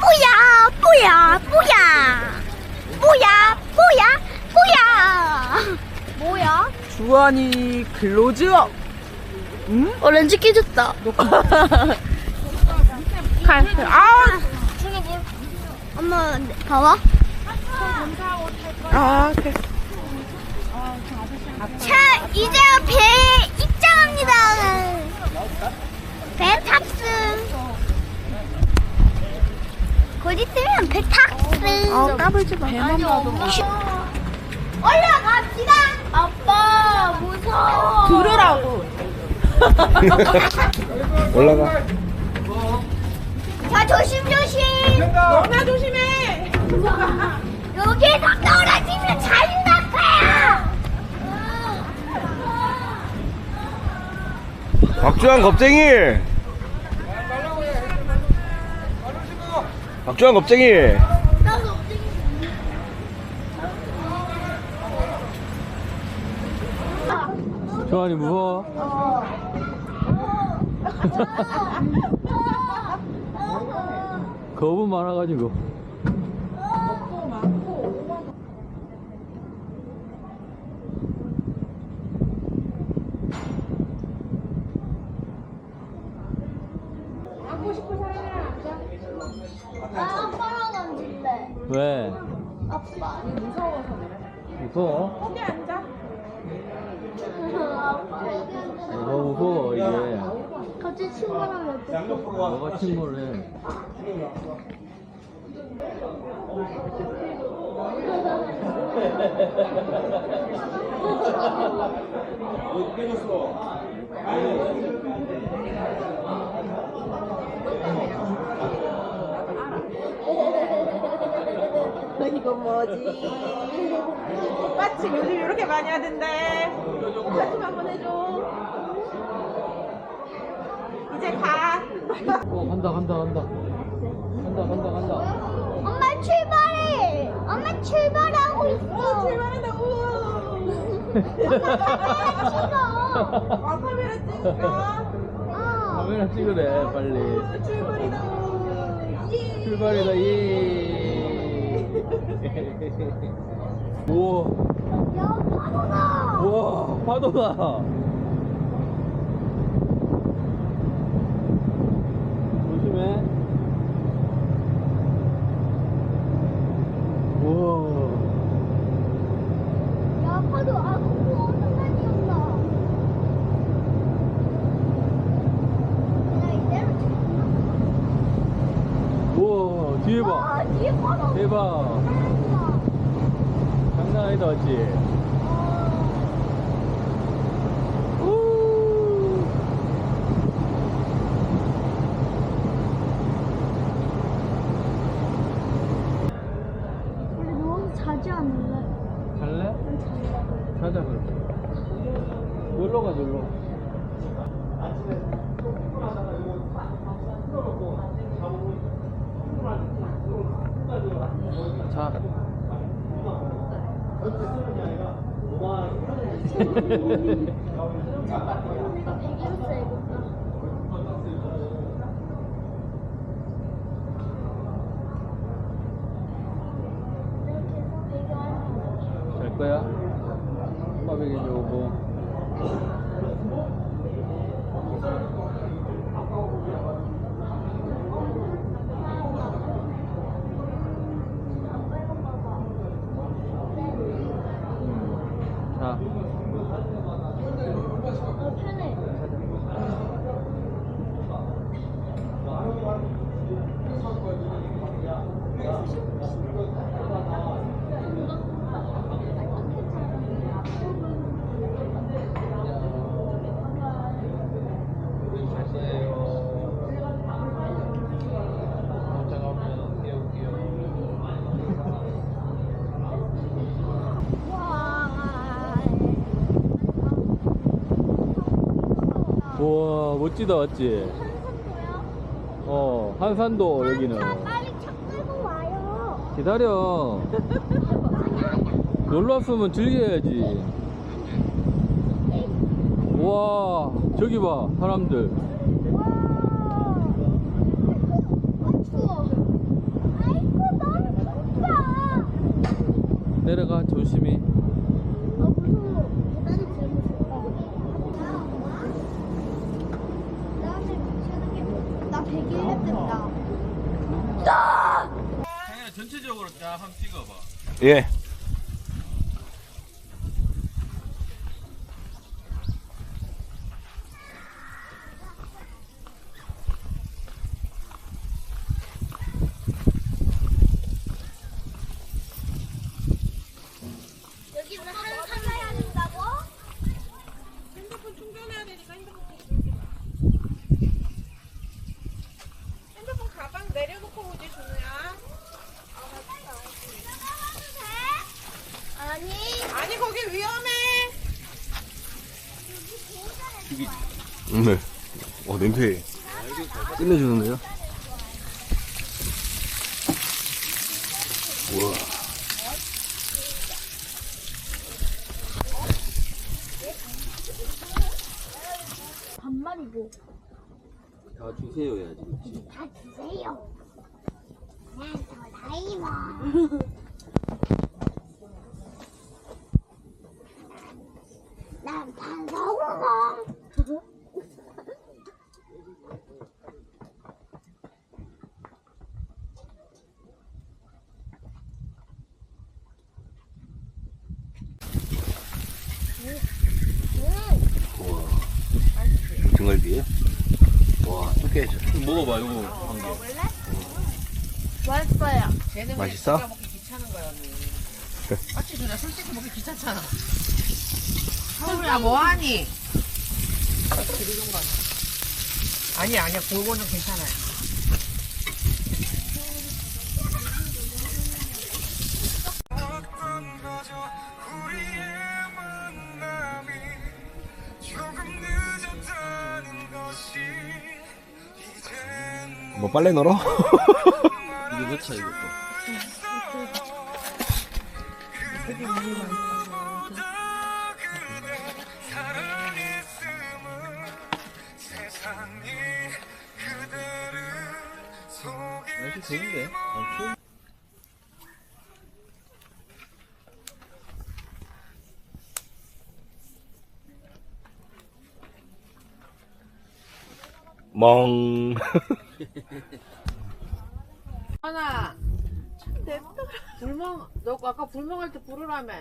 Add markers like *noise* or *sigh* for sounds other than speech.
뭐야 뭐야 뭐야 뭐야 뭐야 뭐야 뭐야 주환이 클로즈업. 응? 어 렌즈 깨졌다 칼. 아, 엄마 봐봐 아, 그래. 자 이제 배 입장합니다 배 탑승 곧 있으면 배 아, 까불지 마. 배만 봐도 올라갑시다 아빠 무서워 들으라고. *laughs* 올라가. 자 조심 조심 너나 조심해. 여기에서 떨어지면 자유낙하야 박주환 겁쟁이. 박주환 겁쟁이. 조한이 무서워? *laughs* 겁은 많아가지고 나 아빠랑 앉을래 왜? 아빠 무서워? 거기 앉아. 무서워 이게 같이 친구랑 어때? 뭐가 침몰을 해 이거 뭐지? 꽃받침 요즘 이렇게 많이 하던데. 꽃받침 한번 해줘. 이제 가. 어 간다 간다 간다 간다 간다 간다 엄마 출발해 엄마 출발하고 있어 출발한다. 우와. 아, 카메라 찍을까? 어. 카메라 찍으래 빨리 출발이다. 예. 출발이다 예 우와. 야 파도다 우와 파도다 조심해 우와 야 파도 아 너무 엄청 많이 온다 나 이대로 우와 뒤에 봐 아 뒤에 파도 대박 장난 아니다 맞지? 우. 우리 누워서 자지 않을래? 갈래? 가자 그럼 놀러 가 놀러 자 *laughs* 우와 멋지다 왔지? 한산도요? 어 한산도 아, 여기는. 차 빨리 차 끌고 와요. 기다려. 놀러 왔으면 즐겨야지. 우와 저기 봐 사람들. 어, 내려가 조심히. 게나 100일 했다. 그냥 전체적으로 쫙 한번 찍어봐. 예. 여기는 하늘 찾아야 된다고? 핸드폰 충전해야 되니까 핸드폰 충전해. 핸드폰 가방 내려놓고 오지 준우야. 아니. 아니 거기 위험해. 네. 어, 냄새. 끝내주는데요? 우와. 반말이고. 다 주세요 해야지. 다 주세요. 그냥 저 나이만. *laughs* 난 반성우가. 우와. 등갈비에? 와, 또 깨져. 먹어봐 이거 한 개. 맛있어요. 쟤는 맛있어? 진짜 먹기 귀찮은 거야 언니. *laughs* 맞지 준우야 솔직히 먹기 귀찮잖아. 서울야 뭐하니? 거 아니야 아니야 골고는 괜찮아요. 뭐 빨래 널어? *laughs* 이거 넣자 이것도. 날씨 좋은데? 안 추워? 멍. *laughs* 하나. 불멍 너 아까 불멍할 때 부르라며.